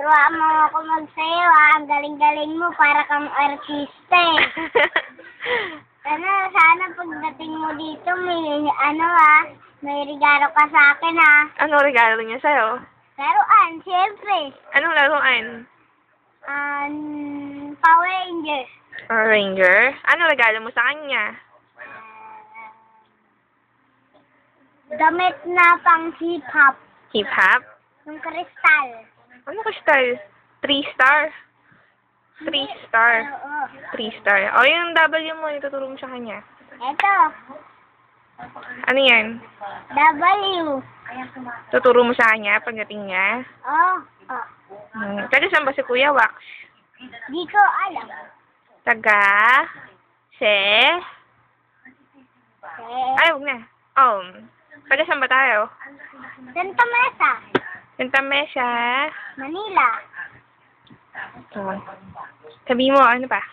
Turuan mo ako magsayo ah. Ang galing-galing mo para kang artista eh. Ano, sana pagdating mo dito may ano ah, may regalo ka sa akin ah. ano regalo niya sa'yo? Laruan, siyempre. Anong laruan? Um, Power Rangers. Power Ranger? Ano regalo mo sa kanya? Damit na pang hip-hop. Hip-hop? Yung kristal. Ano ka star? Three star? Three star. Oo. Three star. O, yung W mo, ituturo mo sa kanya. Ito, Ano yan? W. Tuturo mo sa kanya pagdating niya? Oh, oh. Hmm. Taga saan ba si Kuya Wax? Di ko alam. Taga... Se... Eh, Ay, huwag na. Um, taga saan ba tayo? Santa Mesa, Santa Mesa. Manila. Oh. Sabi mo, ano pa?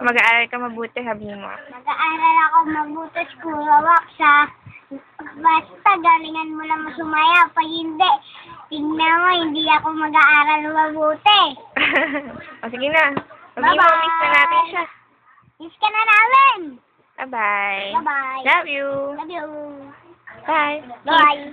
Mag-aaral ka mabuti, sabi mo. Nag-aaral ako mabuti walk sa basta galingan mo lang sumaya. Pag hindi, tingnan mo, hindi ako mag-aaral mabuti. o, sige na. Sabi mo, miss na natin siya. Miss ka na namin. Bye-bye. Bye-bye. Love you. Love you. Bye. Bye.